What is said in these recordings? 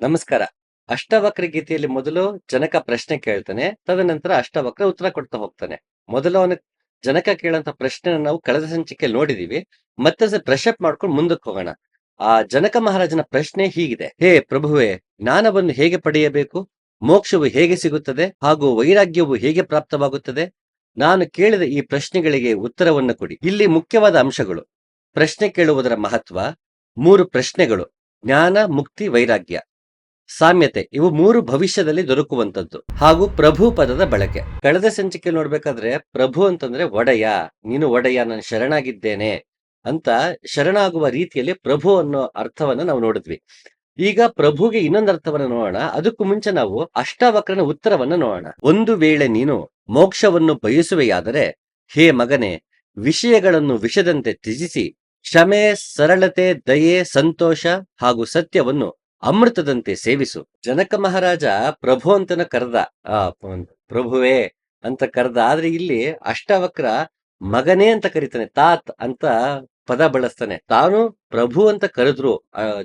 ನಮಸ್ಕಾರ. ಅಷ್ಟವಕ್ರ ಗೀತೆಯಲ್ಲಿ ಮೊದಲು ಜನಕ ಪ್ರಶ್ನೆ ಕೇಳ್ತಾನೆ, ತದನಂತರ ಅಷ್ಟವಕ್ರ ಉತ್ತರ ಕೊಡ್ತಾ ಹೋಗ್ತಾನೆ. ಮೊದಲು ಅವನ ಜನಕ ಕೇಳಂತ ಪ್ರಶ್ನೆ ನಾವು ಕಳೆದ ಸಂಚಿಕೆ ನೋಡಿದೀವಿ. ಮತ್ತೆ ಬ್ರಷಪ್ ಮಾಡ್ಕೊಂಡು ಮುಂದಕ್ಕೆ ಹೋಗೋಣ. ಆ ಜನಕ ಮಹಾರಾಜನ ಪ್ರಶ್ನೆ ಹೀಗಿದೆ. ಹೇ ಪ್ರಭುವೇ, ಜ್ಞಾನವನ್ನು ಹೇಗೆ ಪಡೆಯಬೇಕು? ಮೋಕ್ಷವು ಹೇಗೆ ಸಿಗುತ್ತದೆ? ಹಾಗೂ ವೈರಾಗ್ಯವು ಹೇಗೆ ಪ್ರಾಪ್ತವಾಗುತ್ತದೆ? ನಾನು ಕೇಳಿದ ಈ ಪ್ರಶ್ನೆಗಳಿಗೆ ಉತ್ತರವನ್ನು ಕೊಡಿ. ಇಲ್ಲಿ ಮುಖ್ಯವಾದ ಅಂಶಗಳು. ಪ್ರಶ್ನೆ ಕೇಳುವುದರ ಮಹತ್ವ, ಮೂರು ಪ್ರಶ್ನೆಗಳು. ಜ್ಞಾನ, ಮುಕ್ತಿ, ವೈರಾಗ್ಯ. ಸಾಮ್ಯತೆ, ಇವು ಮೂರು ಭವಿಷ್ಯದಲ್ಲಿ ದೊರಕುವಂತದ್ದು ಹಾಗೂ ಪ್ರಭು ಪದದ ಬಳಕೆ. ಕಳೆದ ಸಂಚಿಕೆ ನೋಡ್ಬೇಕಾದ್ರೆ, ಪ್ರಭು ಅಂತಂದ್ರೆ ಒಡೆಯ, ನೀನು ಒಡೆಯ, ನಾನು ಶರಣಾಗಿದ್ದೇನೆ ಅಂತ ಶರಣಾಗುವ ರೀತಿಯಲ್ಲಿ ಪ್ರಭು ಅನ್ನೋ ಅರ್ಥವನ್ನ ನಾವು ನೋಡಿದ್ವಿ. ಈಗ ಪ್ರಭುಗೆ ಇನ್ನೊಂದು ಅರ್ಥವನ್ನ ನೋಡೋಣ. ಅದಕ್ಕೂ ಮುಂಚೆ ನಾವು ಅಷ್ಟಾವಕ್ರನ ಉತ್ತರವನ್ನ ನೋಡೋಣ. ಒಂದು ವೇಳೆ ನೀನು ಮೋಕ್ಷವನ್ನು ಬಯಸುವೆಯಾದರೆ, ಹೇ ಮಗನೇ, ವಿಷಯಗಳನ್ನು ವಿಷದಂತೆ ತ್ಯಜಿಸಿ, ಕ್ಷಮೆ, ಸರಳತೆ, ದಯೆ, ಸಂತೋಷ ಹಾಗೂ ಸತ್ಯವನ್ನು ಅಮೃತದಂತೆ ಸೇವಿಸು. ಜನಕ ಮಹಾರಾಜ ಪ್ರಭು ಅಂತನ ಕರೆದ. ಆ ಪ್ರಭುವೇ ಅಂತ ಕರೆದ. ಆದ್ರೆ ಇಲ್ಲಿ ಅಷ್ಟಾವಕ್ರ ಮಗನೇ ಅಂತ ಕರೀತಾನೆ. ತಾತ್ ಅಂತ ಪದ ಬಳಸ್ತಾನೆ. ತಾನು ಪ್ರಭು ಅಂತ ಕರೆದ್ರು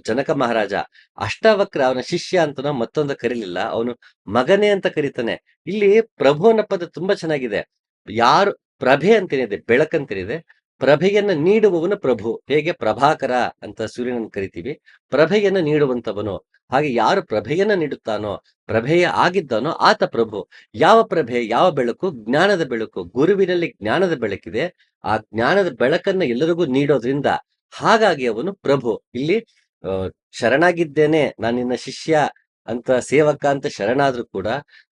ಜನಕ ಮಹಾರಾಜ. ಅಷ್ಟಾವಕ್ರ ಅವನ ಶಿಷ್ಯ ಅಂತನೋ ಮತ್ತೊಂದು ಕರೀಲಿಲ್ಲ. ಅವನು ಮಗನೇ ಅಂತ ಕರೀತಾನೆ. ಇಲ್ಲಿ ಪ್ರಭು ಅನ್ನ ಪದ ತುಂಬಾ ಚೆನ್ನಾಗಿದೆ. ಯಾರು ಪ್ರಭೆ ಅಂತೇನಿದೆ ಬೆಳಕಂತೇನಿದೆ ಪ್ರಭೆಯನ್ನ ನೀಡುವವನು ಪ್ರಭು. ಹೇಗೆ? ಪ್ರಭಾಕರ ಅಂತ ಸೂರ್ಯನನ್ನು ಕರಿತೀವಿ. ಪ್ರಭೆಯನ್ನ ನೀಡುವಂತವನು ಹಾಗೆ ಯಾರು ಪ್ರಭೆಯನ್ನ ನೀಡುತ್ತಾನೋ, ಪ್ರಭೆಯ ಆಗಿದ್ದಾನೋ ಆತ ಪ್ರಭು. ಯಾವ ಪ್ರಭೆ? ಯಾವ ಬೆಳಕು? ಜ್ಞಾನದ ಬೆಳಕು. ಗುರುವಿನಲ್ಲಿ ಜ್ಞಾನದ ಬೆಳಕಿದೆ. ಆ ಜ್ಞಾನದ ಬೆಳಕನ್ನ ಎಲ್ಲರಿಗೂ ನೀಡೋದ್ರಿಂದ ಹಾಗಾಗಿ ಅವನು ಪ್ರಭು. ಇಲ್ಲಿ ಶರಣಾಗಿದ್ದೇನೆ, ನಾನು ನಿನ್ನ ಶಿಷ್ಯ ಅಂತ ಸೇವಕ ಅಂತ ಶರಣಾದ್ರೂ ಕೂಡ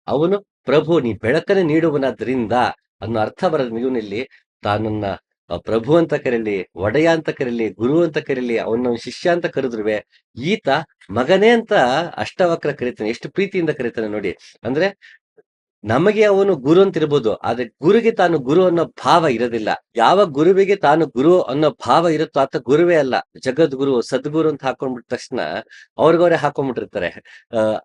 ಅವನು ಪ್ರಭು, ನೀ ಬೆಳಕನ್ನು ನೀಡುವನಾದ್ರಿಂದ ಅನ್ನೋ ಅರ್ಥ ಬರದ ಇವನಲ್ಲಿ ತಾನನ್ನ ಪ್ರಭು ಅಂತ ಕರೀಲಿ, ಒಡೆಯ ಅಂತ ಕರೀಲಿ, ಗುರು ಅಂತ ಕರೀಲಿ ಅವನ ಶಿಷ್ಯ ಅಂತ ಕರೆದ್ರುವೆ, ಈತ ಮಗನೇ ಅಂತ ಅಷ್ಟವಕ್ರ ಕರೀತಾನೆ, ಎಷ್ಟು ಪ್ರೀತಿಯಿಂದ ಕರೀತಾನೆ ನೋಡಿ. ಅಂದ್ರೆ ನಮಗೆ ಅವನು ಗುರು ಅಂತ ಇರ್ಬೋದು, ಆದ್ರೆ ಗುರುಗೆ ತಾನು ಗುರು ಅನ್ನೋ ಭಾವ ಇರೋದಿಲ್ಲ. ಯಾವ ಗುರುವಿಗೆ ತಾನು ಗುರು ಅನ್ನೋ ಭಾವ ಇರುತ್ತೋ ಆತ ಗುರುವೇ ಅಲ್ಲ. ಜಗದ್ಗುರು, ಸದ್ಗುರು ಅಂತ ಹಾಕೊಂಡ್ಬಿಟ್ಟ ತಕ್ಷಣ ಅವ್ರಿಗವ್ರೆ ಹಾಕೊಂಡ್ಬಿಟ್ಟಿರ್ತಾರೆ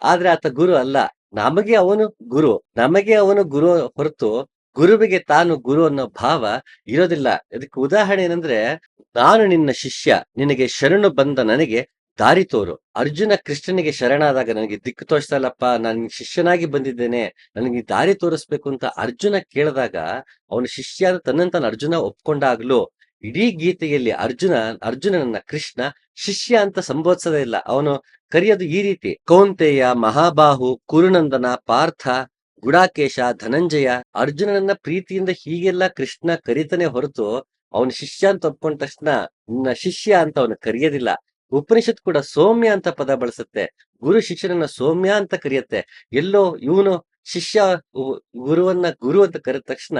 ಆದ್ರೆ ಆತ ಗುರು ಅಲ್ಲ. ನಮಗೆ ಅವನು ಗುರು, ನಮಗೆ ಅವನು ಗುರು ಹೊರತು ಗುರುವಿಗೆ ತಾನು ಗುರು ಅನ್ನೋ ಭಾವ ಇರೋದಿಲ್ಲ. ಇದಕ್ಕೆ ಉದಾಹರಣೆ ಏನಂದ್ರೆ, ನಾನು ನಿನ್ನ ಶಿಷ್ಯ, ನಿನಗೆ ಶರಣು ಬಂದ ನನಗೆ ದಾರಿ ತೋರು. ಅರ್ಜುನ ಕೃಷ್ಣನಿಗೆ ಶರಣಾದಾಗ ನನಗೆ ದಿಕ್ಕು ತೋರಿಸ್ತಲ್ಲಪ್ಪ ನಾನು ಶಿಷ್ಯನಾಗಿ ಬಂದಿದ್ದೇನೆ, ನನಗೆ ದಾರಿ ತೋರಿಸ್ಬೇಕು ಅಂತ ಅರ್ಜುನ ಕೇಳಿದಾಗ, ಅವನ ಶಿಷ್ಯ ತನ್ನಂತ ಅರ್ಜುನ ಒಪ್ಕೊಂಡಾಗ್ಲು, ಇಡೀ ಗೀತೆಯಲ್ಲಿ ಅರ್ಜುನ, ಅರ್ಜುನನನ್ನ ಕೃಷ್ಣ ಶಿಷ್ಯ ಅಂತ ಸಂಬೋಧಿಸೋದೇ ಇಲ್ಲ. ಅವನು ಕರೆಯೋದು ಈ ರೀತಿ, ಕೌಂತೆಯ ಮಹಾಬಾಹು ಕುರುನಂದನ ಪಾರ್ಥ ಗುಡಾಕೇಶ, ಧನಂಜಯ, ಅರ್ಜುನನನ್ನ ಪ್ರೀತಿಯಿಂದ ಹೀಗೆಲ್ಲ ಕೃಷ್ಣ ಕರಿತಾನೆ ಹೊರತು ಅವನ ಶಿಷ್ಯ ಅಂತ ಒಪ್ಕೊಂಡ ತಕ್ಷಣ ನಿನ್ನ ಶಿಷ್ಯ ಅಂತ ಅವನು ಕರೆಯೋದಿಲ್ಲ. ಉಪನಿಷತ್ ಕೂಡ ಸೌಮ್ಯ ಅಂತ ಪದ ಬಳಸುತ್ತೆ. ಗುರು ಶಿಷ್ಯನನ್ನ ಸೌಮ್ಯ ಅಂತ ಕರೆಯುತ್ತೆ. ಎಲ್ಲೋ ಇವನು ಶಿಷ್ಯ ಗುರುವನ್ನ ಗುರು ಅಂತ ಕರೆದ ತಕ್ಷಣ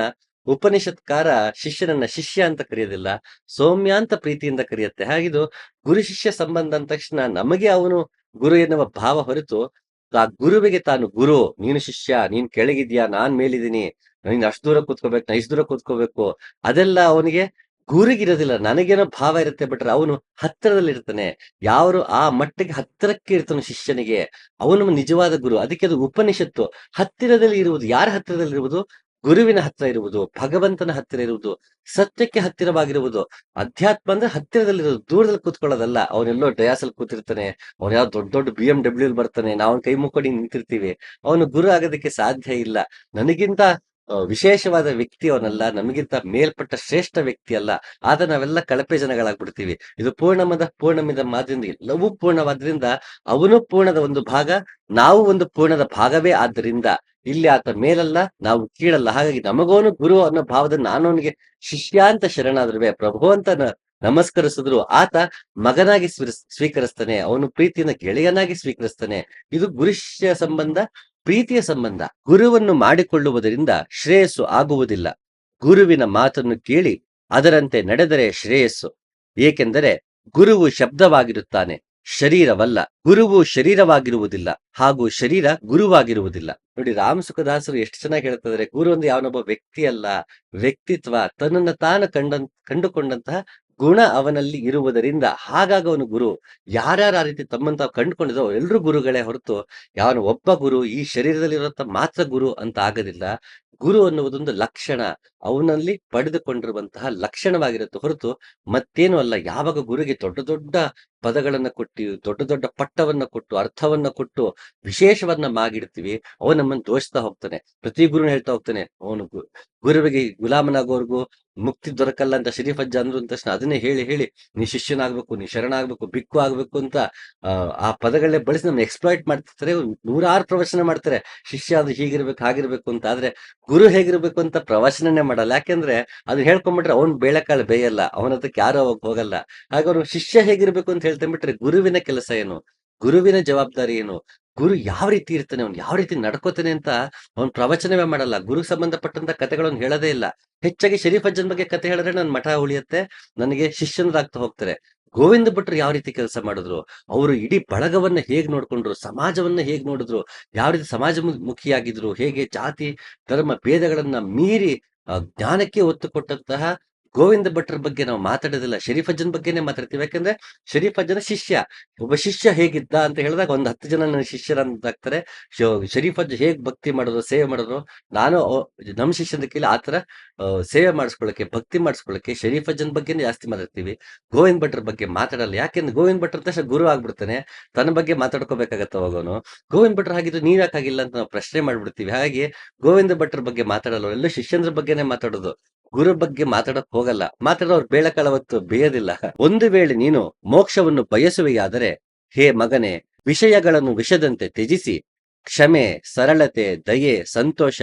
ಉಪನಿಷತ್ಕಾರ ಶಿಷ್ಯನನ್ನ ಶಿಷ್ಯ ಅಂತ ಕರೆಯೋದಿಲ್ಲ. ಸೌಮ್ಯ ಅಂತ ಪ್ರೀತಿಯಿಂದ ಕರೆಯುತ್ತೆ. ಹಾಗಿದು ಗುರು ಶಿಷ್ಯ ಸಂಬಂಧ ಅಂದ ತಕ್ಷಣ ನಮಗೆ ಅವನು ಗುರು ಎನ್ನುವ ಭಾವ ಹೊರತು ಆ ಗುರುವಿಗೆ ತಾನು, ಗುರು, ನೀನು ಶಿಷ್ಯ, ನೀನ್ ಕೆಳಗಿದ್ಯಾ, ನಾನ್ ಮೇಲಿದ್ದೀನಿ, ನೀನ್ ಅಷ್ಟು ದೂರ ಕೂತ್ಕೋಬೇಕು, ನಾ ಇಷ್ಟು ದೂರ ಕೂತ್ಕೋಬೇಕು. ಅದೆಲ್ಲ ಅವನಿಗೆ ಗುರಿಗಿರೋದಿಲ್ಲ, ನನಗೇನೋ ಭಾವ ಇರುತ್ತೆ ಬಿಟ್ರೆ ಅವನು ಹತ್ತಿರದಲ್ಲಿ ಇರ್ತಾನೆ ಯಾರು ಆ ಮಟ್ಟಿಗೆ ಹತ್ತಿರಕ್ಕೆ ಇರ್ತಾನೆ ಶಿಷ್ಯನಿಗೆ. ಅವನು ನಿಜವಾದ ಗುರು. ಅದಕ್ಕೆ ಅದು ಉಪನಿಷತ್ತು. ಹತ್ತಿರದಲ್ಲಿ ಇರುವುದು, ಯಾರ ಹತ್ತಿರದಲ್ಲಿ ಇರುವುದು ಗುರುವಿನ ಹತ್ತಿರ ಇರುವುದು, ಭಗವಂತನ ಹತ್ತಿರ ಇರುವುದು, ಸತ್ಯಕ್ಕೆ ಹತ್ತಿರವಾಗಿರುವುದು, ಅಧ್ಯಾತ್ಮ ಅಂದ್ರೆ ಹತ್ತಿರದಲ್ಲಿರೋದು, ದೂರದಲ್ಲಿ ಕೂತ್ಕೊಳ್ಳೋದಲ್ಲ. ಅವನೆಲ್ಲೋ ಡಯಾಸಲ್ಲಿ ಕೂತಿರ್ತಾನೆ, ಅವ್ನು ಯಾವ ದೊಡ್ಡ ದೊಡ್ಡ ಬಿ ಎಂ ಡಬ್ಲ್ಯೂ ಬರ್ತಾನೆ, ನಾವು ಕೈ ಮುಕ್ಕೊಂಡು ನಿಂತಿರ್ತೀವಿ. ಅವನು ಗುರು ಆಗೋದಕ್ಕೆ ಸಾಧ್ಯ ಇಲ್ಲ. ನನಗಿಂತ ವಿಶೇಷವಾದ ವ್ಯಕ್ತಿ ಅವನಲ್ಲ ನಮಗಿಂತ ಮೇಲ್ಪಟ್ಟ ಶ್ರೇಷ್ಠ ವ್ಯಕ್ತಿ ಅಲ್ಲ ಆದ್ರೆ ನಾವೆಲ್ಲ ಕಳಪೆ ಜನಗಳಾಗ್ಬಿಡ್ತೀವಿ. ಇದು ಪೂರ್ಣಮದ, ಪೂರ್ಣಮಿದ ಮಾದ್ರಿಂದ, ಎಲ್ಲವೂ ಪೂರ್ಣವಾದ್ರಿಂದ, ಅವನು ಪೂರ್ಣದ ಒಂದು ಭಾಗ, ನಾವು ಒಂದು ಪೂರ್ಣದ ಭಾಗವೇ ಆದ್ದರಿಂದ ಇಲ್ಲಿ ಆತ ಮೇಲಲ್ಲ, ನಾವು ಕೀಳಲ್ಲ. ಹಾಗಾಗಿ ನಮಗೋನು ಗುರು ಅನ್ನೋ ಭಾವದ ನಾನು ಅವನಿಗೆ ಶಿಷ್ಯ ಅಂತ ಶರಣಾದ್ರುವೆ. ಪ್ರಭು ಅಂತ ನಮಸ್ಕರಿಸಿದ್ರು. ಆತ ಮಗನಾಗಿ ಸ್ವೀಕರಿಸ್ತಾನೆ. ಅವನು ಪ್ರೀತಿಯಿಂದ ಗೆಳೆಯನಾಗಿ ಸ್ವೀಕರಿಸ್ತಾನೆ. ಇದು ಗುರುಷ್ಯ ಸಂಬಂಧ ಪ್ರೀತಿಯ ಸಂಬಂಧ ಗುರುವನ್ನು ಮಾಡಿಕೊಳ್ಳುವುದರಿಂದ ಶ್ರೇಯಸ್ಸು ಆಗುವುದಿಲ್ಲ. ಗುರುವಿನ ಮಾತನ್ನು ಕೇಳಿ ಅದರಂತೆ ನಡೆದರೆ ಶ್ರೇಯಸ್ಸು. ಏಕೆಂದರೆ ಗುರುವು ಶಬ್ದವಾಗಿರುತ್ತಾನೆ, ಶರೀರವಲ್ಲ. ಗುರುವು ಶರೀರವಾಗಿರುವುದಿಲ್ಲ, ಹಾಗೂ ಶರೀರ ಗುರುವಾಗಿರುವುದಿಲ್ಲ. ನೋಡಿ, ರಾಮ ಸುಖದಾಸರು ಎಷ್ಟು ಚೆನ್ನಾಗಿ ಹೇಳ್ತಾರೆ ಗುರು ಅಂದ್ರೆ ಯಾವನೊಬ್ಬ ವ್ಯಕ್ತಿ ಅಲ್ಲ ವ್ಯಕ್ತಿತ್ವ, ತನ್ನನ್ನು ತಾನು ಕಂಡ ಕಂಡುಕೊಂಡಂತಹ ಗುಣ ಅವನಲ್ಲಿ ಇರುವುದರಿಂದ ಹಾಗಾಗಿ ಅವನು ಗುರು. ಯಾರ್ಯಾರ ಆ ರೀತಿ ತಮ್ಮಂತ ಕಂಡುಕೊಂಡಿದ್ದೋ ಎಲ್ರು ಗುರುಗಳೇ ಹೊರತು ಯಾವನು ಒಬ್ಬ ಗುರು, ಈ ಶರೀರದಲ್ಲಿರುವಂತ ಮಾತ್ರ ಗುರು ಅಂತ ಆಗೋದಿಲ್ಲ. ಗುರು ಅನ್ನುವುದೊಂದು ಲಕ್ಷಣ. ಅವನಲ್ಲಿ ಪಡೆದುಕೊಂಡಿರುವಂತಹ ಲಕ್ಷಣವಾಗಿರುತ್ತೆ. ಹೊರತು ಮತ್ತೇನು ಅಲ್ಲ. ಯಾವಾಗ ಗುರುಗೆ ದೊಡ್ಡ ದೊಡ್ಡ ಪದಗಳನ್ನ ಕೊಟ್ಟು ದೊಡ್ಡ ದೊಡ್ಡ ಪಟ್ಟವನ್ನ ಕೊಟ್ಟು ಅರ್ಥವನ್ನ ಕೊಟ್ಟು ವಿಶೇಷವನ್ನ ಮಾಗಿಡ್ತೀವಿ ಅವನು ನಮ್ಮನ್ನು ದೋಷಿಸ್ತಾ ಹೋಗ್ತಾನೆ. ಪ್ರತಿ ಗುರುನ ಹೇಳ್ತಾ ಹೋಗ್ತಾನೆ ಅವನು ಗುರುವಿಗೆ ಗುಲಾಮನಾಗೋರ್ಗು ಮುಕ್ತಿ ದೊರಕಲ್ಲ ಅಂತ ಶರೀಫ್ ಅಜ್ಜ ಅಂದ್ರು ಅಂದ ತಕ್ಷಣ ಅದನ್ನೇ ಹೇಳಿ ಹೇಳಿ ನೀ ಶಿಷ್ಯನಾಗ್ಬೇಕು ನೀ ಶರಣಾಗ್ಬೇಕು ಬಿಕ್ಕು ಆಗ್ಬೇಕು ಅಂತ ಆ, ಆ ಪದಗಳನ್ನೇ ಬಳಸಿ ನಮ್ಮ ಎಕ್ಸ್ಪ್ಲಾಯ್ಟ್ ಮಾಡ್ತಿರ್ತಾರೆ. ನೂರಾರು ಪ್ರವಚನ ಮಾಡ್ತಾರೆ. ಶಿಷ್ಯ ಅದು ಹೀಗಿರ್ಬೇಕು ಹಾಗಿರ್ಬೇಕು ಅಂತ. ಆದ್ರೆ ಗುರು ಹೇಗಿರ್ಬೇಕು ಅಂತ ಪ್ರವಚನನೇ ಮಾಡಲ್ಲ. ಯಾಕೆಂದ್ರೆ ಅದು ಹೇಳ್ಕೊಂಡ್ಬಿಟ್ರೆ ಅವ್ನ್ ಬೇಳೆಕಾಳು ಬೇಯಲ್ಲ, ಅವನ ಅದಕ್ಕೆ ಯಾರು ಅವಾಗ ಹೋಗಲ್ಲ. ಹಾಗೆ ಅವ್ನು ಶಿಷ್ಯ ಹೇಗಿರ್ಬೇಕು ಅಂತ ಹೇಳ್ತಾನ್ಬಿಟ್ರೆ ಗುರುವಿನ ಕೆಲಸ ಏನು? ಗುರುವಿನ ಜವಾಬ್ದಾರಿ ಏನು? ಗುರು ಯಾವ ರೀತಿ ಇರ್ತಾನೆ, ಅವ್ನು ಯಾವ ರೀತಿ ನಡ್ಕೋತಾನೆ ಅಂತ ಅವ್ನ ಪ್ರವಚನವೇ ಮಾಡಲ್ಲ. ಗುರು ಸಂಬಂಧಪಟ್ಟಂತ ಕಥೆಗಳನ್ನು ಹೇಳೋದೇ ಇಲ್ಲ. ಹೆಚ್ಚಾಗಿ ಶರೀಫ್ ಅಜ್ಜನ್ ಬಗ್ಗೆ ಕತೆ ಹೇಳಿದ್ರೆ ನನ್ನ ಮಠ ಉಳಿಯುತ್ತೆ, ನನಗೆ ಶಿಷ್ಯನರಾಗ್ತಾ ಹೋಗ್ತಾರೆ. ಗೋವಿಂದ ಭಟ್ರು ಯಾವ ರೀತಿ ಕೆಲಸ ಮಾಡಿದ್ರು? ಅವರು ಇಡೀ ಬಳಗವನ್ನ ಹೇಗ್ ನೋಡ್ಕೊಂಡ್ರು? ಸಮಾಜವನ್ನ ಹೇಗ್ ನೋಡಿದ್ರು? ಯಾವ ರೀತಿ ಸಮಾಜ ಮುಖಿಯಾಗಿದ್ರು? ಹೇಗೆ ಜಾತಿ, ಧರ್ಮ, ಭೇದಗಳನ್ನ ಮೀರಿ ಜ್ಞಾನಕ್ಕೆ ಒತ್ತು ಕೊಟ್ಟಂತಹ ಗೋವಿಂದ ಭಟ್ರ ಬಗ್ಗೆ ನಾವು ಮಾತಾಡೋದಿಲ್ಲ, ಶರೀಫ್ ಅಜ್ಜನ್ ಬಗ್ಗೆನೇ ಮಾತಾಡ್ತೀವಿ. ಯಾಕಂದ್ರೆ ಶರೀಫ್ ಅಜ್ಜನ ಶಿಷ್ಯ. ಒಬ್ಬ ಶಿಷ್ಯ ಹೇಗಿದ್ದ ಅಂತ ಹೇಳಿದಾಗ ಒಂದ್ ಹತ್ತು ಜನ ನನ್ನ ಶಿಷ್ಯರಂತಾಗ್ತಾರೆ ಶರೀಫ್ ಅಜ್ಜ ಹೇಗ್ ಭಕ್ತಿ ಮಾಡೋದು ಸೇವೆ ಮಾಡೋದು ನಾನು ನಮ್ಮ ನಮ್ ಶಿಷ್ಯನ ಕೇಳಿ ಆತರ ಸೇವೆ ಮಾಡಿಸ್ಕೊಳ್ಳಕ್ಕೆ ಭಕ್ತಿ ಮಾಡಿಸ್ಕೊಳ್ಳಕ್ಕೆ ಶರೀಫ್ ಅಜ್ಜನ್ ಬಗ್ಗೆನೇ ಜಾಸ್ತಿ ಮಾತಾಡ್ತೀವಿ. ಗೋವಿಂದ ಭಟ್ರ ಬಗ್ಗೆ ಮಾತಾಡಲ್ಲ. ಯಾಕೆಂದ್ರೆ ಗೋವಿಂದ ಭಟ್ರ ತಕ್ಷಣ ಗುರು ಆಗ್ಬಿಡ್ತಾನೆ. ತನ್ನ ಬಗ್ಗೆ ಮಾತಾಡ್ಕೋಬೇಕಾಗತ್ತ ಅವಾಗನು. ಗೋವಿಂದ ಭಟ್ರ ಹಾಗಿದ್ರು ನೀವ್ ಯಾಕಾಗಿಲ್ಲ ಅಂತ ನಾವು ಪ್ರಶ್ನೆ ಮಾಡ್ಬಿಡ್ತೀವಿ. ಹಾಗೆ ಗೋವಿಂದ ಭಟ್ರ ಬಗ್ಗೆ ಮಾತಾಡಲ್ಲ. ಎಲ್ಲ ಶಿಷ್ಯಂದ್ರ ಬಗ್ಗೆನೇ ಮಾತಾಡೋದು. ಗುರು ಬಗ್ಗೆ ಮಾತಾಡಕ್ ಹೋಗಲ್ಲ. ಮಾತಾಡೋರು ಬೇಳಕಾಲವತ್ತು ಬೇಯದಿಲ್ಲ. ಒಂದು ವೇಳೆ ನೀನು ಮೋಕ್ಷವನ್ನು ಬಯಸುವೆಯಾದರೆ, ಹೇ ಮಗನೇ, ವಿಷಯಗಳನ್ನು ವಿಷದಂತೆ ತ್ಯಜಿಸಿ, ಕ್ಷಮೆ, ಸರಳತೆ, ದಯೆ, ಸಂತೋಷ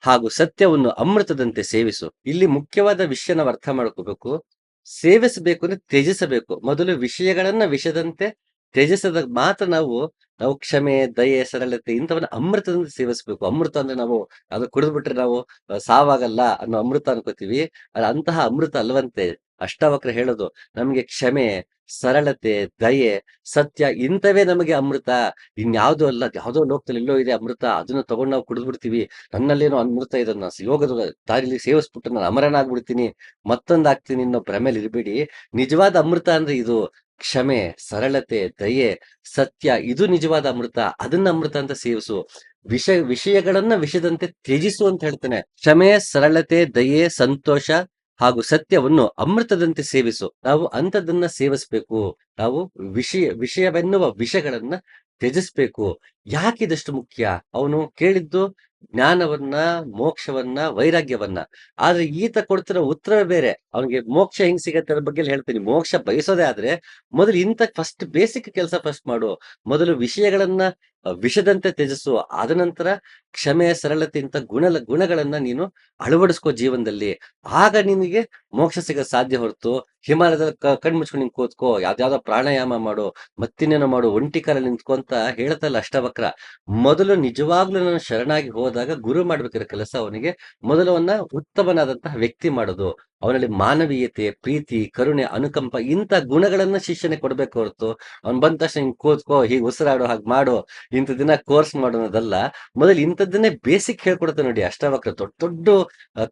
ಹಾಗೂ ಸತ್ಯವನ್ನು ಅಮೃತದಂತೆ ಸೇವಿಸು. ಇಲ್ಲಿ ಮುಖ್ಯವಾದ ವಿಷಯ ಅರ್ಥ ಮಾಡ್ಕೋಬೇಕು. ಸೇವಿಸಬೇಕು ಅಂದ್ರೆ ತ್ಯಜಿಸಬೇಕು. ಮೊದಲು ವಿಷಯಗಳನ್ನ ವಿಷದಂತೆ ತ್ಯಜಿಸದ ಮಾತ್ರ ನಾವು ನಾವು ಕ್ಷಮೆ, ದಯೆ, ಸರಳತೆ ಇಂಥವನ್ನ ಅಮೃತದಿಂದ ಸೇವಿಸಬೇಕು. ಅಮೃತ ಅಂದ್ರೆ ನಾವು ಅದು ಕುಡಿದ್ಬಿಟ್ರೆ ನಾವು ಸಾವಾಗಲ್ಲ ಅನ್ನೋ ಅಮೃತ ಅನ್ಕೋತೀವಿ. ಅಂತಹ ಅಮೃತ ಅಲ್ವಂತೆ ಅಷ್ಟಾವಕ್ರ ಹೇಳೋದು, ನಮ್ಗೆ ಕ್ಷಮೆ, ಸರಳತೆ, ದಯೆ, ಸತ್ಯ ಇಂಥವೇ ನಮಗೆ ಅಮೃತ. ಇನ್ಯಾವುದೋ ಅಲ್ಲ, ಯಾವ್ದೋ ಲೋಕದಲ್ಲಿ ಎಲ್ಲೋ ಇದೆ ಅಮೃತ, ಅದನ್ನ ತಗೊಂಡು ನಾವು ಕುಡಿದ್ಬಿಡ್ತೀವಿ. ನನ್ನಲ್ಲೇನೋ ಅಮೃತ ಇದನ್ನ ಯೋಗದ ದಾರಿಲಿ ಸೇವಿಸ್ಬಿಟ್ಟು ನಾನು ಅಮರನಾಗ್ಬಿಡ್ತೀನಿ, ಮತ್ತೊಂದಾಗ್ತೀನಿ ಅನ್ನೋ ಭ್ರಮೆಲಿ ಇರಬೇಡಿ ನಿಜವಾದ ಅಮೃತ ಅಂದ್ರೆ ಇದು ಕ್ಷಮೆ, ಸರಳತೆ, ದಯೆ, ಸತ್ಯ ಇದು ನಿಜವಾದ ಅಮೃತ. ಅದನ್ನ ಅಮೃತ ಅಂತ ಸೇವಿಸು. ವಿಷಯ ವಿಷಯಗಳನ್ನ ವಿಷದಂತೆ ತ್ಯಜಿಸು ಅಂತ ಹೇಳ್ತಾನೆ. ಕ್ಷಮೆ, ಸರಳತೆ, ದಯೆ, ಸಂತೋಷ ಹಾಗೂ ಸತ್ಯವನ್ನು ಅಮೃತದಂತೆ ಸೇವಿಸು. ನಾವು ಅಂಥದನ್ನ ಸೇವಿಸಬೇಕು. ನಾವು ವಿಷಯ, ವಿಷಯವೆನ್ನುವ ವಿಷಗಳನ್ನ ತ್ಯಜಿಸ್ಬೇಕು. ಯಾಕಿದಷ್ಟು ಮುಖ್ಯ? ಅವನು ಕೇಳಿದ್ದು ಜ್ಞಾನವನ್ನ, ಮೋಕ್ಷವನ್ನ, ವೈರಾಗ್ಯವನ್ನ. ಆದ್ರೆ ಈತ ಕೊಡ್ತಿರೋ ಉತ್ತರ ಬೇರೆ. ಅವನಿಗೆ ಮೋಕ್ಷ ಹೆಂಗ್ ಸಿಗತ್ತೆ ಅದ್ರ ಬಗ್ಗೆ ಹೇಳ್ತೀನಿ. ಮೋಕ್ಷ ಬಯಸೋದೇ ಆದ್ರೆ ಮೊದಲು ಇಂತ ಫಸ್ಟ್ ಬೇಸಿಕ್ ಕೆಲಸ ಫಸ್ಟ್ ಮಾಡು. ಮೊದಲು ವಿಷಯಗಳನ್ನ ವಿಷದಂತೆ ತ್ಯಜಿಸು. ಆದ ನಂತರ ಕ್ಷಮೆ, ಸರಳತೆ ಇಂತ ಗುಣ ಗುಣಗಳನ್ನ ನೀನು ಅಳವಡಿಸ್ಕೋ ಜೀವನದಲ್ಲಿ. ಆಗ ನಿನಗೆ ಮೋಕ್ಷ ಸಿಗ ಸಾಧ್ಯ ಹೊರತು ಹಿಮಾಲಯದಲ್ಲಿ ಕ- ಕಣ್ ಮುಚ್ಕೊಂಡು ನಿಂತ್ ಕೂತ್ಕೋ ಯಾವ್ದಾವ್ದೋ ಪ್ರಾಣಾಯಾಮ ಮಾಡು, ಮತ್ತಿನ್ನೇನೋ ಮಾಡು, ಒಂಟಿ ಕಾಲ ನಿಂತ್ಕೋ ಅಂತ ಹೇಳ್ತಲ್ಲ ಅಷ್ಟವಕ್ರ. ಮೊದಲು ನಿಜವಾಗ್ಲೂ ನಾನು ಶರಣಾಗಿ ಹೋದಾಗ ಗುರು ಮಾಡ್ಬೇಕಿರೋ ಕೆಲಸ ಅವನಿಗೆ ಮೊದಲವನ್ನ ಉತ್ತಮನಾದಂತಹ ವ್ಯಕ್ತಿ ಮಾಡೋದು. ಅವನಲ್ಲಿ ಮಾನವೀಯತೆ, ಪ್ರೀತಿ, ಕರುಣೆ, ಅನುಕಂಪ ಇಂಥ ಗುಣಗಳನ್ನ ಶಿಷ್ಯನೇ ಕೊಡ್ಬೇಕು ಹೊರತು ಅವ್ನ್ ಬಂದ ತಕ್ಷಣ ಹಿಂಗ್ ಕೂತ್ಕೋ, ಹೀಗೆ ಉಸಿರಾಡೋ, ಹಾಗೆ ಮಾಡೋ, ಇಂಥ ದಿನ ಕೋರ್ಸ್ ಮಾಡೋದಲ್ಲ ಮೊದಲು ಇಂಥದ್ದನ್ನೇ ಬೇಸಿಕ್ ಹೇಳ್ಕೊಡುತ್ತೆ ನೋಡಿ ಅಷ್ಟವಕ್ರ ದೊಡ್ಡ ದೊಡ್ಡ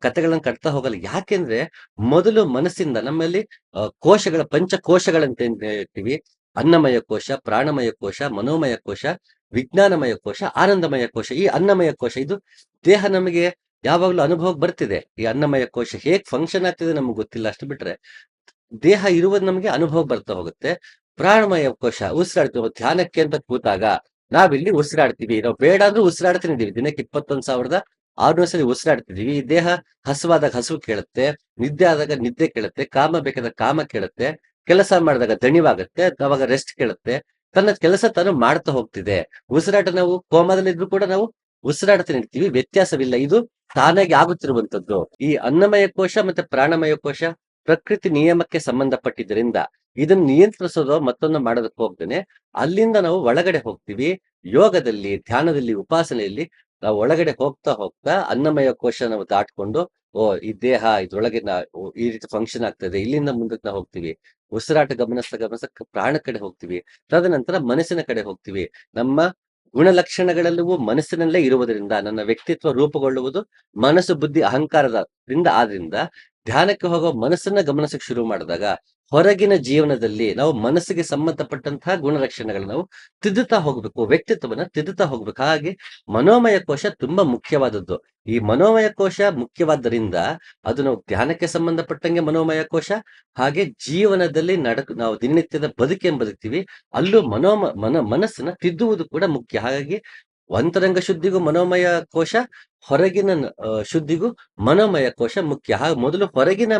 ಕಥೆಗಳನ್ನ ಕಟ್ತಾ ಹೋಗಲ್ಲ. ಯಾಕೆಂದ್ರೆ ಮೊದಲು ಮನಸ್ಸಿಂದ ನಮ್ಮಲ್ಲಿ ಕೋಶಗಳ ಪಂಚಕೋಶಗಳಂತ ಕೋಶಗಳಂತ ಹೇಳ್ತೀವಿ. ಅನ್ನಮಯ ಕೋಶ, ಪ್ರಾಣಮಯ ಕೋಶ, ಮನೋಮಯ ಕೋಶ, ವಿಜ್ಞಾನಮಯ ಕೋಶ, ಆನಂದಮಯ ಕೋಶ. ಈ ಅನ್ನಮಯ ಕೋಶ ಇದು ದೇಹ ನಮಗೆ ಯಾವಾಗ್ಲೂ ಅನುಭವಕ್ಕೆ ಬರ್ತಿದೆ. ಈ ಅನ್ನಮಯ ಕೋಶ ಹೇಗ್ ಫಂಕ್ಷನ್ ಆಗ್ತಿದೆ ನಮ್ಗೆ ಗೊತ್ತಿಲ್ಲ. ಅಷ್ಟು ಬಿಟ್ರೆ ದೇಹ ಇರುವುದು ನಮಗೆ ಅನುಭವ ಬರ್ತಾ ಹೋಗುತ್ತೆ. ಪ್ರಾಣಮಯ ಕೋಶ ಉಸಿರಾಡ್ತೀವಿ ಧ್ಯಾನಕ್ಕೆ ಅಂತ ಕೂತಾಗ ನಾವಿಲ್ಲಿ ಉಸಿರಾಡ್ತೀವಿ. ನಾವು ಬೇಡ ಅಂದ್ರೂ ಉಸಿರಾಡ್ತೀನಿ ಇದೀವಿ ದಿನಕ್ಕೆ ಇಪ್ಪತ್ತೊಂದ್ ಸಾವಿರದ ಆರ್ನೂರು ಸರಿ ಉಸಿರಾಡ್ತಿದೀವಿ ಈ ದೇಹ ಹಸುವಾದಾಗ ಹಸು ಕೇಳುತ್ತೆ, ನಿದ್ದೆ ಆದಾಗ ನಿದ್ದೆ ಕೇಳುತ್ತೆ, ಕಾಮ ಬೇಕಾದಾಗ ಕಾಮ ಕೇಳುತ್ತೆ, ಕೆಲಸ ಮಾಡಿದಾಗ ದಣಿವಾಗುತ್ತೆ, ಅವಾಗ ರೆಸ್ಟ್ ಕೇಳುತ್ತೆ. ತನ್ನ ಕೆಲಸ ತಾನು ಮಾಡ್ತಾ ಹೋಗ್ತಿದೆ. ಉಸಿರಾಟ ನಾವು ಕೋಮದಲ್ಲಿದ್ರು ಕೂಡ ನಾವು ಉಸಿರಾಡ್ತಾ ನಿಲ್ತೀವಿ ವ್ಯತ್ಯಾಸವಿಲ್ಲ. ಇದು ತಾನಾಗಿ ಆಗುತ್ತಿರುವಂತದ್ದು ಈ ಅನ್ನಮಯ ಕೋಶ ಮತ್ತೆ ಪ್ರಾಣಮಯ ಕೋಶ ಪ್ರಕೃತಿ ನಿಯಮಕ್ಕೆ ಸಂಬಂಧಪಟ್ಟಿದ್ದರಿಂದ ಇದನ್ನ ನಿಯಂತ್ರಿಸೋದು ಮತ್ತೊಂದು ಮಾಡೋದಕ್ಕೆ ಹೋಗ್ದೇನೆ, ಅಲ್ಲಿಂದ ನಾವು ಒಳಗಡೆ ಹೋಗ್ತೀವಿ. ಯೋಗದಲ್ಲಿ, ಧ್ಯಾನದಲ್ಲಿ, ಉಪಾಸನೆಯಲ್ಲಿ ನಾವು ಒಳಗಡೆ ಹೋಗ್ತಾ ಹೋಗ್ತಾ ಅನ್ನಮಯ ಕೋಶ ನಾವು ದಾಟ್ಕೊಂಡು, ಓ, ಈ ದೇಹ ಇದ್ರೊಳಗೆ ಈ ರೀತಿ ಫಂಕ್ಷನ್ ಆಗ್ತದೆ, ಇಲ್ಲಿಂದ ಮುಂದಕ್ಕೆ ನಾವು ಹೋಗ್ತೀವಿ. ಉಸಿರಾಟ ಗಮನಿಸ್ತಾ ಗಮನಿಸ್ತಾ ಪ್ರಾಣ ಕಡೆ ಹೋಗ್ತೀವಿ. ತದನಂತರ ಮನಸ್ಸಿನ ಕಡೆ ಹೋಗ್ತೀವಿ. ನಮ್ಮ ಗುಣಲಕ್ಷಣಗಳೆಲ್ಲವೂ ಮನಸ್ಸಿನಲ್ಲೇ ಇರುವುದರಿಂದ ನನ್ನ ವ್ಯಕ್ತಿತ್ವ ರೂಪುಗೊಳ್ಳುವುದು ಮನಸ್ಸು ಬುದ್ಧಿ ಅಹಂಕಾರದಿಂದ ಆದ್ರಿಂದ ಧ್ಯಾನಕ್ಕೆ ಹೋಗೋ ಮನಸ್ಸನ್ನ ಗಮನಿಸಕ್ಕೆ ಶುರು ಮಾಡಿದಾಗ ಹೊರಗಿನ ಜೀವನದಲ್ಲಿ ನಾವು ಮನಸ್ಸಿಗೆ ಸಂಬಂಧಪಟ್ಟಂತಹ ಗುಣಲಕ್ಷಣಗಳನ್ನ ನಾವು ತಿದ್ದುತ್ತಾ ಹೋಗ್ಬೇಕು, ವ್ಯಕ್ತಿತ್ವವನ್ನ ತಿದ್ದುತ್ತಾ ಹೋಗ್ಬೇಕು. ಹಾಗೆ ಮನೋಮಯ ಕೋಶ ತುಂಬಾ ಮುಖ್ಯವಾದದ್ದು. ಈ ಮನೋಮಯ ಕೋಶ ಮುಖ್ಯವಾದ್ದರಿಂದ ಅದು ನಾವು ಧ್ಯಾನಕ್ಕೆ ಸಂಬಂಧಪಟ್ಟಂಗೆ ಮನೋಮಯ ಕೋಶ, ಹಾಗೆ ಜೀವನದಲ್ಲಿ ನಡಕ್, ನಾವು ದಿನನಿತ್ಯದ ಬದುಕೇನ್ ಅಲ್ಲೂ ಮನೋಮ, ಮನ, ಮನಸ್ಸನ್ನ ತಿದ್ದುವುದು ಕೂಡ ಮುಖ್ಯ. ಹಾಗಾಗಿ ಅಂತರಂಗ ಶುದ್ಧಿಗೂ ಮನೋಮಯ ಕೋಶ, ಹೊರಗಿನ ಶುದ್ಧಿಗೂ ಮನೋಮಯ ಕೋಶ ಮುಖ್ಯ. ಹಾಗೆ ಮೊದಲು ಹೊರಗಿನ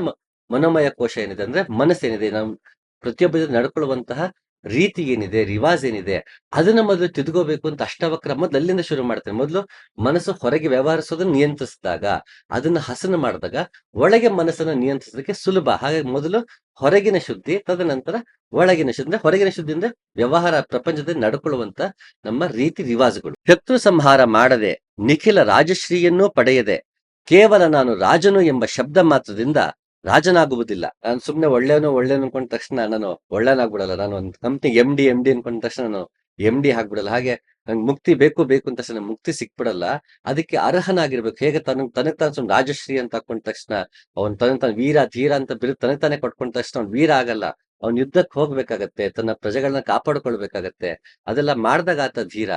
ಮನೋಮಯ ಕೋಶ ಏನಿದೆ ಅಂದ್ರೆ ಮನಸ್ಸೇನಿದೆ. ನಾವು ಪ್ರತಿಯೊಬ್ಬ ನಡ್ಕೊಳ್ಳುವಂತಹ ರೀತಿ ಏನಿದೆ, ರಿವಾಜ್ ಏನಿದೆ, ಅದನ್ನ ಮೊದಲು ತಿದ್ಕೋಬೇಕು ಅಂತ ಅಷ್ಟವಕ್ರ ಮೊದಲು ಅಲ್ಲಿಂದ ಶುರು ಮಾಡ್ತಾರೆ ಮೊದಲು ಮನಸ್ಸು ಹೊರಗೆ ವ್ಯವಹರಿಸೋದನ್ನ ನಿಯಂತ್ರಿಸಿದಾಗ, ಅದನ್ನ ಹಸನ ಮಾಡಿದಾಗ ಒಳಗೆ ಮನಸ್ಸನ್ನ ನಿಯಂತ್ರಿಸೋದಕ್ಕೆ ಸುಲಭ. ಹಾಗಾಗಿ ಮೊದಲು ಹೊರಗಿನ ಶುದ್ಧಿ, ತದನಂತರ ಒಳಗಿನ ಶುದ್ಧಿ. ಹೊರಗಿನ ಶುದ್ಧಿಯಿಂದ ವ್ಯವಹಾರ ಪ್ರಪಂಚದಲ್ಲಿ ನಡ್ಕೊಳ್ಳುವಂತ ನಮ್ಮ ರೀತಿ ರಿವಾಜುಗಳು. ಶತ್ರು ಸಂಹಾರ ಮಾಡದೆ ನಿಖಿಲ ರಾಜಶ್ರೀಯನ್ನೂ ಪಡೆಯದೆ ಕೇವಲ ನಾನು ರಾಜನು ಎಂಬ ಶಬ್ದ ಮಾತ್ರದಿಂದ ರಾಜನಾಗುವುದಿಲ್ಲ. ನಾನು ಸುಮ್ನೆ ಒಳ್ಳೆಯವನು ಒಳ್ಳೆಯವನು ಅನ್ಕೊಂಡ ತಕ್ಷಣ ನಾನು ಒಳ್ಳೆಯನಾಗ್ಬಿಡಲ್ಲ. ನಾನು ಒಂದು company M D M D ಅನ್ಕೊಂಡ ತಕ್ಷಣ ನಾನು ಎಂ ಡಿ ಹಾಕ್ಬಿಡಲ್ಲ ಹಾಗೆ ನಂಗೆ ಮುಕ್ತಿ ಬೇಕು ಬೇಕು ಅಂತ ತಕ್ಷಣ ಮುಕ್ತಿ ಸಿಕ್ಬಿಡಲ್ಲ. ಅದಕ್ಕೆ ಅರ್ಹನಾಗಿರ್ಬೇಕು. ಹೇಗೆ ತನ್ನ ತನಗ್ ತಾನು ಸುಮ್ಮನೆ ರಾಜಶ್ರೀ ಅಂತ ಹಾಕೊಂಡ ತಕ್ಷಣ ಅವನ್ ತನ್ನ ತಾನು ವೀರ, ಧೀರ ಅಂತ ಬಿರು, ತನಗ್ ತಾನೇ ಕೊಟ್ಕೊಂಡ ತಕ್ಷಣ ಅವ್ನು ವೀರ ಆಗಲ್ಲ. ಅವ್ನ್ ಯುದ್ಧಕ್ಕೆ ಹೋಗ್ಬೇಕಾಗತ್ತೆ. ತನ್ನ ಪ್ರಜೆಗಳನ್ನ ಕಾಪಾಡ್ಕೊಳ್ಬೇಕಾಗತ್ತೆ. ಅದೆಲ್ಲ ಮಾಡ್ದಾಗ ಆತ ಧೀರ.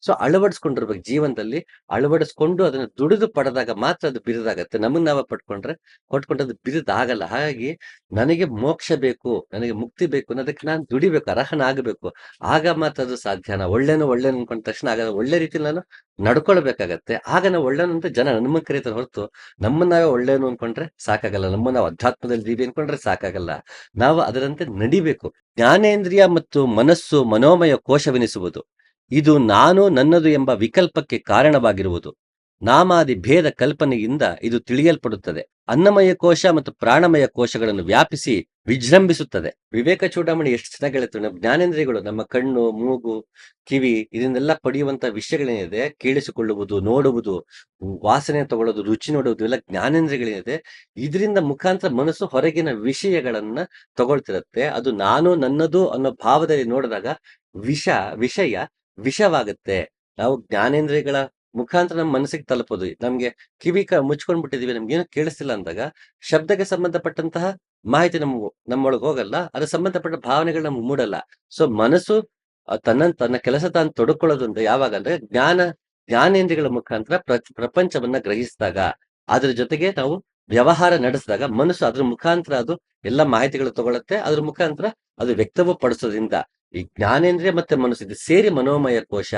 ಸೊ ಅಳವಡಿಸ್ಕೊಂಡಿರ್ಬೇಕು ಜೀವನದಲ್ಲಿ, ಅಳವಡಿಸ್ಕೊಂಡು ಅದನ್ನ ದುಡಿದು ಪಡೆದಾಗ ಮಾತ್ರ ಅದು ಬಿರಿದಾಗತ್ತೆ. ನಮಗ್ ನಾವ ಪಡ್ಕೊಂಡ್ರೆ ಕೊಟ್ಕೊಂಡದ್ದು ಬಿರುದಾಗಲ್ಲ. ಹಾಗಾಗಿ ನನಗೆ ಮೋಕ್ಷ ಬೇಕು, ನನಗೆ ಮುಕ್ತಿ ಬೇಕು ಅನ್ನೋದಕ್ಕೆ ನಾನು ದುಡಿಬೇಕು ಅರ್ಹನಾಗಬೇಕು ಆಗ ಮಾತ್ರ ಅದು ಸಾಧ್ಯ. ನಾ ಒಳ್ಳೇನು ಒಳ್ಳೆ ಅನ್ಕೊಂಡ ತಕ್ಷಣ ಆಗ ಒಳ್ಳೆ ರೀತಿ ನಾನು ನಡ್ಕೊಳ್ಬೇಕಾಗತ್ತೆ. ಆಗ ನಾವು ಒಳ್ಳೇನು ಅಂತ ಜನ ನಮ್ಮ ಕರೀತಾರೆ ಹೊರತು ನಮ್ಮನ್ನ ನಾವೇ ಒಳ್ಳೆನು ಅನ್ಕೊಂಡ್ರೆ ಸಾಕಾಗಲ್ಲ. ನಮ್ಮ ನಾವು ಅಧ್ಯಾತ್ಮದಲ್ಲಿ ದೀವಿ ಅನ್ಕೊಂಡ್ರೆ ಸಾಕಾಗಲ್ಲ. ನಾವು ಅದರಂತೆ ನಡಿಬೇಕು. ಜ್ಞಾನೇಂದ್ರಿಯ ಮತ್ತು ಮನಸ್ಸು ಮನೋಮಯ ಕೋಶವೆನಿಸುವುದು. ಇದು ನಾನು ನನ್ನದು ಎಂಬ ವಿಕಲ್ಪಕ್ಕೆ ಕಾರಣವಾಗಿರುವುದು. ನಾಮಾದಿ ಭೇದ ಕಲ್ಪನೆಯಿಂದ ಇದು ತಿಳಿಯಲ್ಪಡುತ್ತದೆ. ಅನ್ನಮಯ ಕೋಶ ಮತ್ತು ಪ್ರಾಣಮಯ ಕೋಶಗಳನ್ನು ವ್ಯಾಪಿಸಿ ವಿಜೃಂಭಿಸುತ್ತದೆ. ವಿವೇಕ ಚೂಡಾಮಣಿ ಎಷ್ಟು ಚೆನ್ನಾಗಿ ಹೇಳ್ತಾರೆ. ನಮ್ಮ ಜ್ಞಾನೇಂದ್ರಿಯಗಳು, ನಮ್ಮ ಕಣ್ಣು, ಮೂಗು, ಕಿವಿ, ಇದನ್ನೆಲ್ಲ ಪಡೆಯುವಂತ ವಿಷಯಗಳೇನಿದೆ, ಕೇಳಿಸಿಕೊಳ್ಳುವುದು, ನೋಡುವುದು, ವಾಸನೆ ತಗೊಳ್ಳೋದು, ರುಚಿ ನೋಡುವುದು ಎಲ್ಲ ಜ್ಞಾನೇಂದ್ರಿಯಗಳೇನಿದೆ. ಇದರಿಂದ ಮುಖಾಂತರ ಮನಸ್ಸು ಹೊರಗಿನ ವಿಷಯಗಳನ್ನ ತಗೊಳ್ತಿರತ್ತೆ. ಅದು ನಾನು ನನ್ನದು ಅನ್ನೋ ಭಾವದಲ್ಲಿ ನೋಡಿದಾಗ ವಿಷ, ವಿಷಯ ವಿಷವಾಗುತ್ತೆ. ನಾವು ಜ್ಞಾನೇಂದ್ರಿಯಗಳ ಮುಖಾಂತರ ನಮ್ಮ ಮನಸ್ಸಿಗೆ ತಲುಪೋದು. ನಮ್ಗೆ ಕಿವಿ ಕ ಮುಚ್ಕೊಂಡ್ ಬಿಟ್ಟಿದೀವಿ ನಮ್ಗೆ ಏನೋ ಕೇಳಿಸ್ತಿಲ್ಲ ಅಂದಾಗ ಶಬ್ದಕ್ಕೆ ಸಂಬಂಧಪಟ್ಟಂತಹ ಮಾಹಿತಿ ನಮ್ ನಮ್ಮೊಳಗೆ ಹೋಗಲ್ಲ, ಅದ್ರ ಸಂಬಂಧಪಟ್ಟ ಭಾವನೆಗಳು ನಮ್ಗೆ ಮೂಡಲ್ಲ. ಸೊ, ಮನಸ್ಸು ತನ್ನ ತನ್ನ ಕೆಲಸ ತಾನು ತೊಡಕೊಳ್ಳೋದ್ರಿಂದ ಯಾವಾಗ ಅಂದ್ರೆ ಜ್ಞಾನ ಜ್ಞಾನೇಂದ್ರಿಗಳ ಮುಖಾಂತರ ಪ್ರ- ಪ್ರಪಂಚವನ್ನ ಗ್ರಹಿಸಿದಾಗ. ಅದ್ರ ಜೊತೆಗೆ ನಾವು ವ್ಯವಹಾರ ನಡೆಸಿದಾಗ ಮನಸ್ಸು ಅದ್ರ ಮುಖಾಂತರ ಅದು ಎಲ್ಲ ಮಾಹಿತಿಗಳು ತಗೊಳುತ್ತೆ ಅದ್ರ ಮುಖಾಂತರ ಅದು ವ್ಯಕ್ತವೂ ಪಡಿಸೋದ್ರಿಂದ ಈ ಜ್ಞಾನೇಂದ್ರಿಯ ಮತ್ತೆ ಮನಸ್ಸು, ಇದು ಸೇರಿ ಮನೋಮಯ ಕೋಶ,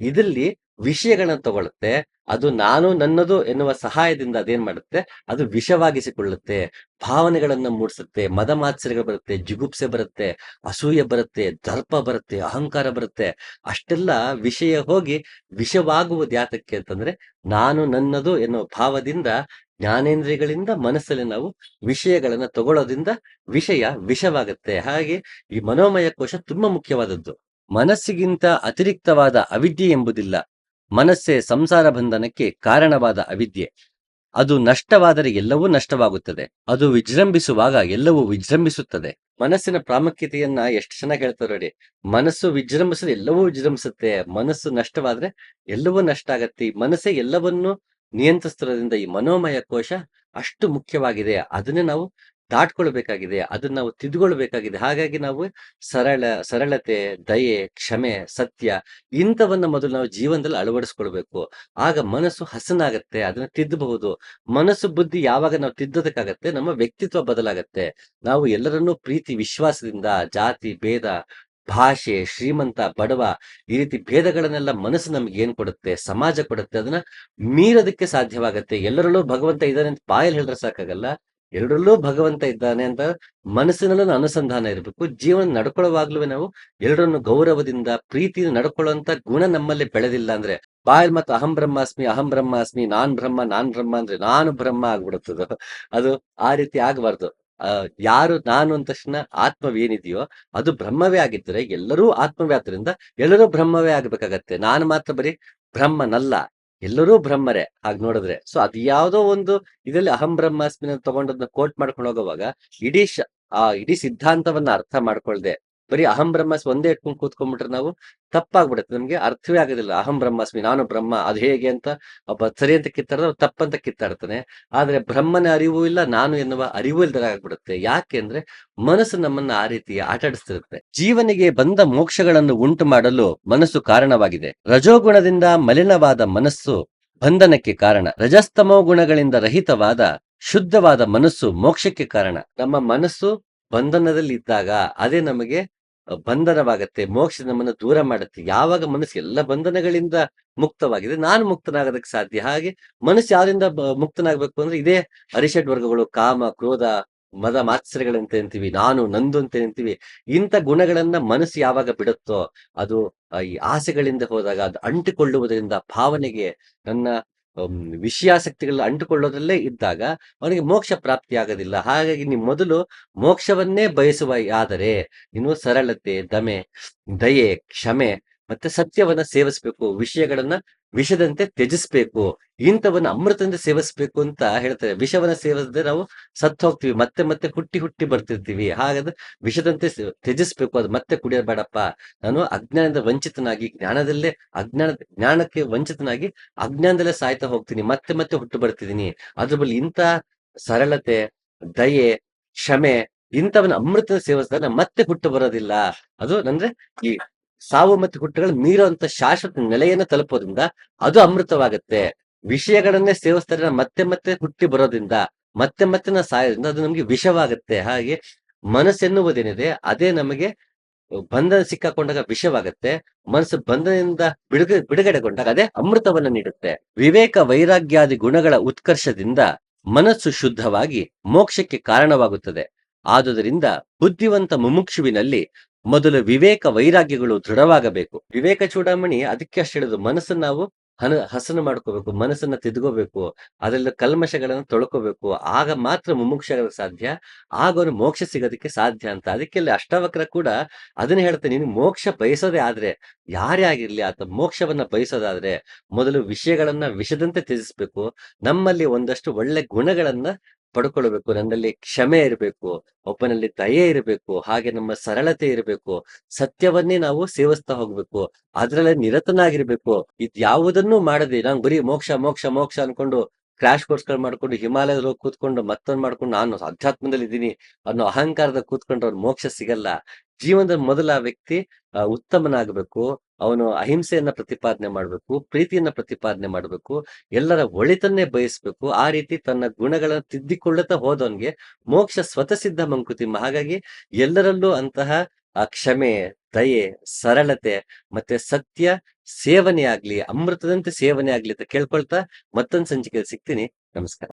ಇದರಲ್ಲಿ ವಿಷಯಗಳನ್ನ ತಗೊಳುತ್ತೆ ಅದು ನಾನು ನನ್ನದು ಎನ್ನುವ ಸಹಾಯದಿಂದ ಅದೇನ್ ಮಾಡುತ್ತೆ? ಅದು ವಿಷವಾಗಿಸಿಕೊಳ್ಳುತ್ತೆ. ಭಾವನೆಗಳನ್ನ ಮೂಡಿಸುತ್ತೆ. ಮದ ಮಾತ್ಸರ್ಯಗಳು ಬರುತ್ತೆ. ಜಿಗುಪ್ಸೆ ಬರುತ್ತೆ. ಅಸೂಯೆ ಬರುತ್ತೆ. ದರ್ಪ ಬರುತ್ತೆ. ಅಹಂಕಾರ ಬರುತ್ತೆ. ಅಷ್ಟೆಲ್ಲ ವಿಷಯ ಹೋಗಿ ವಿಷವಾಗುವುದು ಯಾತಕ್ಕೆ ಅಂತಂದ್ರೆ, ನಾನು ನನ್ನದು ಎನ್ನುವ ಭಾವದಿಂದ ಜ್ಞಾನೇಂದ್ರಿಯಗಳಿಂದ ಮನಸ್ಸಲ್ಲಿ ನಾವು ವಿಷಯಗಳನ್ನ ತಗೊಳ್ಳೋದ್ರಿಂದ ವಿಷಯ ವಿಷವಾಗುತ್ತೆ. ಹಾಗೆ ಈ ಮನೋಮಯ ಕೋಶ ತುಂಬಾ ಮುಖ್ಯವಾದದ್ದು. ಮನಸ್ಸಿಗಿಂತ ಅತಿರಿಕ್ತವಾದ ಅವಿದ್ಯೆ ಎಂಬುದಿಲ್ಲ. ಮನಸ್ಸೇ ಸಂಸಾರ ಬಂಧನಕ್ಕೆ ಕಾರಣವಾದ ಅವಿದ್ಯೆ. ಅದು ನಷ್ಟವಾದರೆ ಎಲ್ಲವೂ ನಷ್ಟವಾಗುತ್ತದೆ. ಅದು ವಿಜೃಂಭಿಸುವಾಗ ಎಲ್ಲವೂ ವಿಜೃಂಭಿಸುತ್ತದೆ. ಮನಸ್ಸಿನ ಪ್ರಾಮುಖ್ಯತೆಯನ್ನ ಎಷ್ಟು ಚೆನ್ನಾಗಿ ಹೇಳ್ತಾರೆ ನೋಡಿ. ಮನಸ್ಸು ವಿಜೃಂಭಿಸಿದ್ರೆ ಎಲ್ಲವೂ ವಿಜೃಂಭಿಸುತ್ತೆ. ಮನಸ್ಸು ನಷ್ಟವಾದ್ರೆ ಎಲ್ಲವೂ ನಷ್ಟ ಆಗತ್ತೆ. ಮನಸ್ಸೇ ಎಲ್ಲವನ್ನೂ ನಿಯಂತ್ರಿಸ್ತಿರೋದ್ರಿಂದ ಈ ಮನೋಮಯ ಕೋಶ ಅಷ್ಟು ಮುಖ್ಯವಾಗಿದೆ. ಅದನ್ನೇ ನಾವು ದಾಟ್ಕೊಳ್ಬೇಕಾಗಿದೆ. ಅದನ್ನ ನಾವು ತಿದ್ಕೊಳ್ಬೇಕಾಗಿದೆ ಹಾಗಾಗಿ ನಾವು ಸರಳ, ಸರಳತೆ, ದಯೆ, ಕ್ಷಮೆ, ಸತ್ಯ ಇಂಥವನ್ನ ಮೊದಲು ನಾವು ಜೀವನದಲ್ಲಿ ಅಳವಡಿಸ್ಕೊಳ್ಬೇಕು. ಆಗ ಮನಸ್ಸು ಹಸನಾಗತ್ತೆ, ಅದನ್ನ ತಿದ್ದಬಹುದು. ಮನಸ್ಸು ಬುದ್ಧಿ ಯಾವಾಗ ನಾವು ತಿದ್ದೋದಕ್ಕಾಗತ್ತೆ, ನಮ್ಮ ವ್ಯಕ್ತಿತ್ವ ಬದಲಾಗತ್ತೆ. ನಾವು ಎಲ್ಲರನ್ನೂ ಪ್ರೀತಿ, ವಿಶ್ವಾಸದಿಂದ ಜಾತಿ, ಭೇದ ಭಾಷೆ, ಶ್ರೀಮಂತ, ಬಡವ ಈ ರೀತಿ ಭೇದಗಳನ್ನೆಲ್ಲ ಮನಸ್ಸು ನಮ್ಗೆ ಏನ್ ಕೊಡುತ್ತೆ, ಸಮಾಜ ಕೊಡುತ್ತೆ, ಅದನ್ನ ಮೀರೋದಕ್ಕೆ ಸಾಧ್ಯವಾಗತ್ತೆ. ಎಲ್ಲರಲ್ಲೂ ಭಗವಂತ ಇದ್ದಾನೆ ಅಂತ ಬಾಯಲ್ಲಿ ಹೇಳಿದ್ರೆ ಸಾಕಾಗಲ್ಲ. ಎಲ್ಲರಲ್ಲೂ ಭಗವಂತ ಇದ್ದಾನೆ ಅಂತ ಮನಸ್ಸಿನಲ್ಲೂ ಅನುಸಂಧಾನ ಇರಬೇಕು. ಜೀವನ ನಡ್ಕೊಳ್ಳುವಾಗ್ಲೂ ನಾವು ಎಲ್ಲರನ್ನು ಗೌರವದಿಂದ, ಪ್ರೀತಿಯಿಂದ ನಡ್ಕೊಳ್ಳುವಂತ ಗುಣ ನಮ್ಮಲ್ಲಿ ಬೆಳೆದಿಲ್ಲ ಅಂದ್ರೆ ಬಾಯಲ್ಲಿ ಮತ್ತು ಅಹಂ ಬ್ರಹ್ಮಾಸ್ಮಿ ಅಹಂ ಬ್ರಹ್ಮಾಸ್ಮಿ, ನಾನ್ ಬ್ರಹ್ಮ ನಾನ್ ಬ್ರಹ್ಮ ಅಂದ್ರೆ ನಾನು ಬ್ರಹ್ಮ ಆಗ್ಬಿಡುತ್ತದ? ಅದು ಆ ರೀತಿ ಆಗ್ಬಾರ್ದು. ಯಾರು ನಾನು ಅಂದ ತಕ್ಷಣ ಆತ್ಮವೇನಿದೆಯೋ ಅದು ಬ್ರಹ್ಮವೇ ಆಗಿದ್ರೆ ಎಲ್ಲರೂ ಆತ್ಮವೇ ಆದ್ದರಿಂದ ಎಲ್ಲರೂ ಬ್ರಹ್ಮವೇ ಆಗ್ಬೇಕಾಗತ್ತೆ. ನಾನು ಮಾತ್ರ ಬರೀ ಬ್ರಹ್ಮನಲ್ಲ, ಎಲ್ಲರೂ ಬ್ರಹ್ಮರೇ ಹಾಗೆ ನೋಡಿದ್ರೆ. ಸೊ ಅದು ಯಾವುದೋ ಒಂದು ಇದರಲ್ಲಿ ಅಹಂ ಬ್ರಹ್ಮಾಸ್ಮಿನ ತಗೊಂಡದನ್ನ ಕೋಟ್ ಮಾಡ್ಕೊಂಡು ಹೋಗುವಾಗ ಇಡೀ ಆ, ಇಡೀ ಸಿದ್ಧಾಂತವನ್ನ ಅರ್ಥ ಮಾಡ್ಕೊಳ್ದೆ. ಬರೀ ಅಹಂ ಬ್ರಹ್ಮಾಸ್ಮಿ ಒಂದೇ ಇಟ್ಕೊಂಡು ಕೂತ್ಕೊಂಡ್ಬಿಟ್ರೆ ನಾವು ತಪ್ಪಾಗ್ಬಿಡುತ್ತೆ. ನಮ್ಗೆ ಅರ್ಥವೇ ಆಗೋದಿಲ್ಲ. ಅಹಂ ಬ್ರಹ್ಮಾಸ್ಮಿ, ನಾನು ಬ್ರಹ್ಮ, ಅದು ಹೇಗೆ ಅಂತ ಒಬ್ಬ ಸರಿ ಅಂತ ಕಿತ್ತಾಡಿದ್ರೆ ತಪ್ಪಂತ ಕಿತ್ತಾಡ್ತಾನೆ. ಆದ್ರೆ ಬ್ರಹ್ಮನ ಅರಿವು ಇಲ್ಲ, ನಾನು ಎನ್ನುವ ಅರಿವು ಇಲ್ದಾಗ್ಬಿಡುತ್ತೆ ಯಾಕೆಂದ್ರೆ ಮನಸ್ಸು ನಮ್ಮನ್ನ ಆ ರೀತಿ ಆಟಾಡಿಸ್ತಿರುತ್ತೆ. ಜೀವನಿಗೆ ಬಂದ ಮೋಕ್ಷಗಳನ್ನು ಉಂಟು ಮಾಡಲು ಮನಸ್ಸು ಕಾರಣವಾಗಿದೆ. ರಜೋಗುಣದಿಂದ ಮಲಿನವಾದ ಮನಸ್ಸು ಬಂಧನಕ್ಕೆ ಕಾರಣ. ರಜಸ್ತಮೋ ಗುಣಗಳಿಂದ ರಹಿತವಾದ ಶುದ್ಧವಾದ ಮನಸ್ಸು ಮೋಕ್ಷಕ್ಕೆ ಕಾರಣ. ನಮ್ಮ ಮನಸ್ಸು ಬಂಧನದಲ್ಲಿ ಇದ್ದಾಗ ಅದೇ ನಮಗೆ ಬಂಧನವಾಗತ್ತೆ, ಮೋಕ್ಷ ನಮ್ಮನ್ನು ದೂರ ಮಾಡುತ್ತೆ, ಯಾವಾಗ ಮನಸ್ಸು ಎಲ್ಲ ಬಂಧನಗಳಿಂದ ಮುಕ್ತವಾಗಿದೆ, ನಾನು ಮುಕ್ತನಾಗೋದಕ್ಕೆ ಸಾಧ್ಯ. ಹಾಗೆ ಮನಸ್ಸು ಯಾವ್ದಿಂದ ಮುಕ್ತನಾಗಬೇಕು ಅಂದ್ರೆ ಇದೇ ಅರಿಷಡ್ ವರ್ಗಗಳು, ಕಾಮ, ಕ್ರೋಧ, ಮದ ಮಾತ್ಸರಗಳಂತ ಅಂತೀವಿ, ನಾನು, ನಂದು ಅಂತ ಅಂತೀವಿ. ಇಂಥ ಗುಣಗಳನ್ನ ಮನಸ್ಸು ಯಾವಾಗ ಬಿಡುತ್ತೋ, ಅದು ಈ ಆಸೆಗಳಿಂದ ಹೋದಾಗ ಅದು ಅಂಟಿಕೊಳ್ಳುವುದರಿಂದ ಭಾವನೆಗೆ ನನ್ನ ವಿಷಯಾಸಕ್ತಿಗಳ ಅಂಟುಕೊಳ್ಳೋದ್ರಲ್ಲೇ ಇದ್ದಾಗ ಅವನಿಗೆ ಮೋಕ್ಷ ಪ್ರಾಪ್ತಿ ಆಗೋದಿಲ್ಲ. ಹಾಗಾಗಿ ನೀವು ಮೊದಲು ಮೋಕ್ಷವನ್ನೇ ಬಯಸುವ ಆದರೆ ನೀನು ಸರಳತೆ, ದಮೆ, ದಯೆ, ಕ್ಷಮೆ ಮತ್ತೆ ಸತ್ಯವನ್ನ ಸೇವಿಸ್ಬೇಕು. ವಿಷಯಗಳನ್ನ ವಿಷದಂತೆ ತ್ಯಜಿಸ್ಬೇಕು, ಇಂಥವನ್ನ ಅಮೃತದಿಂದ ಸೇವಿಸ್ಬೇಕು ಅಂತ ಹೇಳ್ತಾರೆ. ವಿಷವನ್ನ ಸೇವಿಸದೆ ನಾವು ಸತ್ತು ಹೋಗ್ತೀವಿ, ಮತ್ತೆ ಮತ್ತೆ ಹುಟ್ಟಿ ಹುಟ್ಟಿ ಬರ್ತಿರ್ತೀವಿ. ಹಾಗಾದ್ರೆ ವಿಷದಂತೆ ತ್ಯಜಿಸ್ಬೇಕು, ಅದು ಮತ್ತೆ ಕುಡಿಯಬೇಡಪ್ಪ. ನಾನು ಅಜ್ಞಾನದಿಂದ ವಂಚಿತನಾಗಿ, ಜ್ಞಾನದಲ್ಲೇ ಅಜ್ಞಾನ, ಜ್ಞಾನಕ್ಕೆ ವಂಚಿತನಾಗಿ ಅಜ್ಞಾನದಲ್ಲೇ ಸಾಯ್ತಾ ಹೋಗ್ತೀನಿ, ಮತ್ತೆ ಮತ್ತೆ ಹುಟ್ಟು ಬರ್ತಿದ್ದೀನಿ. ಅದ್ರ ಬಳಿ ಇಂಥ ಸರಳತೆ, ದಯೆ, ಕ್ಷಮೆ, ಇಂಥವನ್ನ ಅಮೃತ ಸೇವಿಸಿದಾಗ ಮತ್ತೆ ಹುಟ್ಟು ಬರೋದಿಲ್ಲ. ಅದು ಅಂದ್ರೆ ಈ ಸಾವು ಮತ್ತು ಹುಟ್ಟುಗಳು ಮೀರುವಂತ ಶಾಶ್ವತ ನೆಲೆಯನ್ನ ತಲುಪೋದ್ರಿಂದ ಅದು ಅಮೃತವಾಗುತ್ತೆ. ವಿಷಯಗಳನ್ನೇ ಸೇವಿಸ್ತಾರೆ ಮತ್ತೆ ಮತ್ತೆ ಹುಟ್ಟಿ ಬರೋದ್ರಿಂದ, ಮತ್ತೆ ಮತ್ತೆ ನಾ ಸಾಯೋದ್ರಿಂದ ಅದು ನಮ್ಗೆ ವಿಷವಾಗುತ್ತೆ. ಹಾಗೆ ಮನಸ್ಸೆನ್ನುವುದೇನಿದೆ ಅದೇ ನಮಗೆ ಬಂಧನ ಸಿಕ್ಕಾಕೊಂಡಾಗ ವಿಷವಾಗುತ್ತೆ. ಮನಸ್ಸು ಬಂಧನದಿಂದ ಬಿಡುಗ, ಬಿಡುಗಡೆಗೊಂಡಾಗ ಅದೇ ಅಮೃತವನ್ನ ನೀಡುತ್ತೆ. ವಿವೇಕ ವೈರಾಗ್ಯಾದಿ ಗುಣಗಳ ಉತ್ಕರ್ಷದಿಂದ ಮನಸ್ಸು ಶುದ್ಧವಾಗಿ ಮೋಕ್ಷಕ್ಕೆ ಕಾರಣವಾಗುತ್ತದೆ. ಆದುದರಿಂದ ಬುದ್ಧಿವಂತ ಮುಮುಕ್ಷುವಿನಲ್ಲಿ ಮೊದಲು ವಿವೇಕ ವೈರಾಗ್ಯಗಳು ದೃಢವಾಗಬೇಕು. ವಿವೇಕ ಚೂಡಾಮಣಿ ಅದಕ್ಕೆ ಅಷ್ಟು ಹೇಳುದು ಮನಸ್ಸನ್ನ ನಾವು ಹನ, ಹಸನು ಮಾಡ್ಕೋಬೇಕು, ಮನಸ್ಸನ್ನ ತಿದ್ಕೋಬೇಕು, ಅದರಲ್ಲಿ ಕಲ್ಮಶಗಳನ್ನ ತೊಳ್ಕೋಬೇಕು. ಆಗ ಮಾತ್ರ ಮುಮುಕ್ಷ ಸಾಧ್ಯ. ಆಗ ಅವನು ಮೋಕ್ಷ ಸಿಗೋದಕ್ಕೆ ಸಾಧ್ಯ ಅಂತ. ಅದಕ್ಕೆ ಅಷ್ಟವಕ್ರ ಕೂಡ ಅದನ್ನ ಹೇಳ್ತಾನೆ. ನೀನು ಮೋಕ್ಷ ಬಯಸೋದೇ ಆದ್ರೆ, ಯಾರೇ ಆಗಿರ್ಲಿ ಆತ ಮೋಕ್ಷವನ್ನ ಬಯಸೋದಾದ್ರೆ, ಮೊದಲು ವಿಷಯಗಳನ್ನ ವಿಷದಂತೆ ತ್ಯಜಿಸ್ಬೇಕು. ನಮ್ಮಲ್ಲಿ ಒಂದಷ್ಟು ಒಳ್ಳೆ ಗುಣಗಳನ್ನ ಪಡ್ಕೊಳ್ಬೇಕು, ನನ್ನಲ್ಲಿ ಕ್ಷಮೆ ಇರಬೇಕು, ಒಬ್ಬನಲ್ಲಿ ದಯೆ ಇರಬೇಕು, ಹಾಗೆ ನಮ್ಮ ಸರಳತೆ ಇರಬೇಕು, ಸತ್ಯವನ್ನೇ ನಾವು ಸೇವಿಸ್ತಾ ಹೋಗ್ಬೇಕು, ಅದ್ರಲ್ಲೇ ನಿರತನಾಗಿರ್ಬೇಕು ಇದ್ ಯಾವುದನ್ನೂ ಮಾಡದೆ, ನಾನು ಬರೀ ಮೋಕ್ಷ ಮೋಕ್ಷ ಮೋಕ್ಷ ಅನ್ಕೊಂಡು ಕ್ರಾಶ್ ಕೋರ್ಸ್ಗಳು ಮಾಡ್ಕೊಂಡು ಹಿಮಾಲಯದಲ್ಲಿ ಹೋಗಿ ಕೂತ್ಕೊಂಡು ಮತ್ತೊಂದು ಮಾಡ್ಕೊಂಡು ನಾನು ಅಧ್ಯಾತ್ಮದಲ್ಲಿ ಇದ್ದೀನಿ ಅನ್ನೋ ಅಹಂಕಾರದ ಕೂತ್ಕೊಂಡ್ರೆ ಅವ್ರು ಮೋಕ್ಷ ಸಿಗಲ್ಲ. ಜೀವನದ ಮೊದಲ ವ್ಯಕ್ತಿ ಉತ್ತಮನಾಗಬೇಕು. ಅವನು ಅಹಿಂಸೆಯನ್ನ ಪ್ರತಿಪಾದನೆ ಮಾಡಬೇಕು, ಪ್ರೀತಿಯನ್ನ ಪ್ರತಿಪಾದನೆ ಮಾಡಬೇಕು, ಎಲ್ಲರ ಒಳಿತನ್ನೇ ಬಯಸ್ಬೇಕು. ಆ ರೀತಿ ತನ್ನ ಗುಣಗಳನ್ನ ತಿದ್ದಿಕೊಳ್ಳುತ್ತಾ ಹೋದವನ್ಗೆ ಮೋಕ್ಷ ಸ್ವತಃ ಸಿದ್ಧ ಮಂಕುತಿಮ್ಮ ಹಾಗಾಗಿ ಎಲ್ಲರಲ್ಲೂ ಅಂತಹ, ಆ, ಕ್ಷಮೆ, ದಯೆ, ಸರಳತೆ ಮತ್ತೆ ಸತ್ಯ ಸೇವನೆ ಆಗ್ಲಿ ಅಮೃತದಂತೆ ಸೇವನೆ ಆಗ್ಲಿ ಅಂತ ಕೇಳ್ಕೊಳ್ತಾ ಮತ್ತೊಂದು ಸಂಚಿಕೆ ಸಿಗ್ತೀನಿ. ನಮಸ್ಕಾರ.